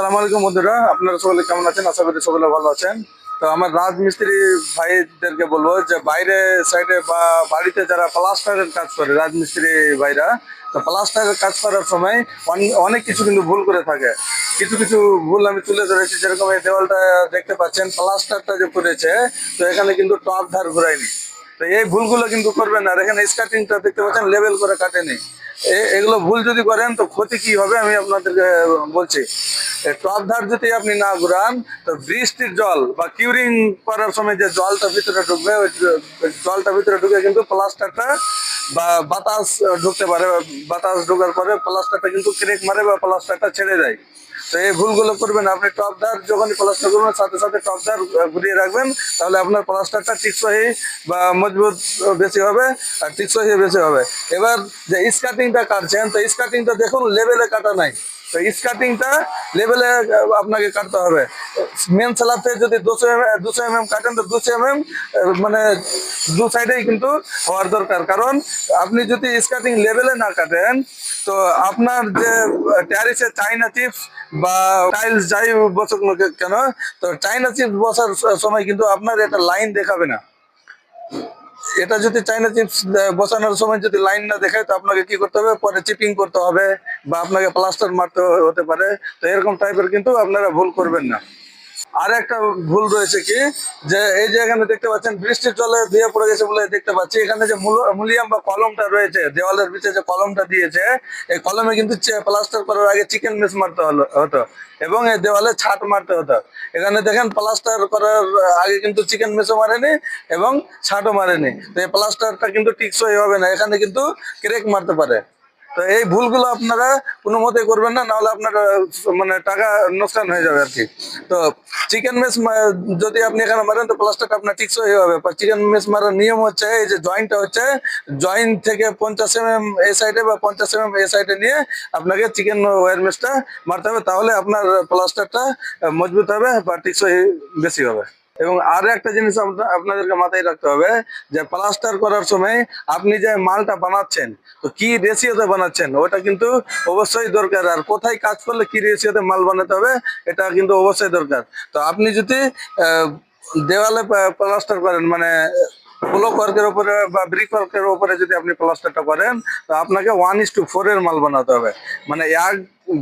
আসসালামু আলাইকুম বন্ধুরা, আপনারা সকলে কেমন আছেন? আশা করি সকলে ভালো আছেন। তো আমার রাজমিস্ত্রি ভাইদেরকে বলব যে, বাইরে সাইডে বা বাড়িতে যারা প্লাস্টারের কাজ করে, রাজমিস্ত্রি ভাইরা, তো প্লাস্টারের কাজ করার সময় অন- অনেক কিছু কিন্তু ভুল করে থাকে। কিছু কিছু ভুল আমি তুলে ধরেছি, যেরকম এই দেওয়ালটা দেখতে পাচ্ছেন, প্লাস্টারটা যে করেছে, তো এখানে কিন্তু টপ ধার ঘুরায়নি। তো এই ভুলগুলো কিন্তু করবেন আর এখানে স্কার্টিংটা দেখতে পাচ্ছেন লেভেল করে কাটেনি। এগুলো ভুল যদি করেন তো ক্ষতি কি হবে আমি আপনাদেরকে বলছি। টপ ধার যদি আপনি না ঘুরান, তো বৃষ্টির জল বা কিউরিং করার সময় যে জলটা ভিতরে ঢুকবে, ওই জলটা ভিতরে ঢুকে কিন্তু প্লাস্টারটা বা বাতাস ঢুকতে পারে, বাতাস ঢোকার পরে প্লাস্টারটা কিন্তু ক্রেক মারে বা প্লাস্টারটা ছেড়ে যায় তো এই ভুলগুলো করবেন, আপনি টপদার যখনই প্লাস্টার করবেন, সাথে সাথে টপদার ঘুরিয়ে রাখবেন, তাহলে আপনার প্লাস্টারটা টিকসই বা মজবুত বেশি হবে আর টিকসই বেশি হবে। এবার যে স্কাটিংটা কাটছেন, তো স্কাটিংটা দেখুন লেভেলে কাটা নাই। তো স্কার্টিংটা লেভেলে আপনাকে কাটতে হবে। মেন স্ল্যাবতে যদি দুশো এম দুশো এম এম কাটেন, তো দুশো এম এম মানে দু সাইডেই কিন্তু হওয়ার দরকার। কারণ আপনি যদি স্কার্টিং লেভেলে না কাটেন, তো আপনার যে ট্যারিসে চাইনা চিপস বা টাইলস যাই বসুক কেন, তো চাইনা চিপস বসার সময় কিন্তু আপনার এটা লাইন দেখাবে না। এটা যদি চাইনা চিপস বসানোর সময় যদি লাইন না দেখায়, তো আপনাকে কি করতে হবে? পরে চিপিং করতে হবে বা আপনাকে প্লাস্টার মারতে হতে পারে। তো এরকম টাইপের কিন্তু আপনারা ভুল করবেন না। আর একটা ভুল রয়েছে কি? যে এই যে এখানে দেখতে পাচ্ছেন বৃষ্টির জলে ধুয়ে পড়ে গেছে বলে দেখতে পাচ্ছি। এখানে যে মূল- মুলিয়াম বা কলমটা রয়েছে, দেওয়ালের পিছে যে কলমটা দিয়েছে, এই কলমে কিন্তু প্লাস্টার করার আগে চিকেন মিস মারতে হলো হতো এবং এই দেওয়ালে ছাট মারতে হতো। এখানে দেখেন, প্লাস্টার করার আগে কিন্তু চিকেন মিসও মারেনি এবং ছাটও মারেনি। তো এই প্লাস্টারটা কিন্তু টিকসই হবে না। এখানে কিন্তু ক্রেক মারতে পারে। তো এই ভুলগুলো আপনারা কোনো মতে করবেন না, নাহলে আপনার মানে টাকা নোকসান হয়ে যাবে আর কি। তো চিকেন মেস যদি আপনি এখানে মারেন, তো প্লাস্টারটা আপনার টিকসই হবে চিকেন মেস মারার নিয়ম হচ্ছে, এই যে জয়েন্টটা হচ্ছে জয়েন্ট থেকে পঞ্চাশ এম এম এ সাইডে বা পঞ্চাশ এম এম এ সাইডে নিয়ে আপনাকে চিকেন ওয়ার মেসটা মারতে হবে, তাহলে আপনার প্লাস্টারটা মজবুত হবে বা টিকসই বেশি হবে। এবং আর একটা জিনিস আপনা- আপনাদেরকে মাথায় রাখতে হবে যে প্লাস্টার করার সময় আপনি যে মালটা বানাচ্ছেন, তো কি রেশিওতে বানাচ্ছেন, ওটা কিন্তু অবশ্যই দরকার। আর কোথায় কাজ করলে কি রেশিওতে মাল বানাতে হবে, এটা কিন্তু অবশ্যই দরকার। তো আপনি যদি দেওয়ালে প্লাস্টার করেন মানে ব্লক ওয়ার্কের উপরে বা ব্রিক উপরে যদি আপনি প্লাস্টারটা করেন, তো আপনাকে ওয়ান ইস টু ফোর এর মাল বানাতে হবে। মানে এক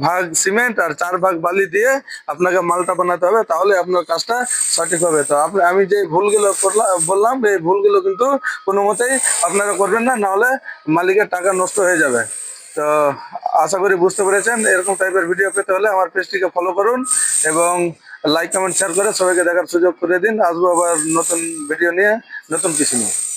ভাগ সিমেন্ট আর চার ভাগ বালি দিয়ে আপনাকে মালটা বানাতে হবে, তাহলে আপনার কাজটা সঠিক হবে। তো আপনি, আমি যে ভুলগুলো করলাম বললাম, এই ভুলগুলো কিন্তু কোনো মতেই আপনারা করবেন না নাহলে মালিকের টাকা নষ্ট হয়ে যাবে। তো আশা করি বুঝতে পেরেছেন, এরকম টাইপের ভিডিও পেতে হলে আমার পেজটিকে ফলো করুন এবং লাইক কমেন্ট শেয়ার করে সবাইকে দেখার সুযোগ করে দিন। আসব আবার নতুন ভিডিও নিয়ে, নতুন কিছু নিয়ে।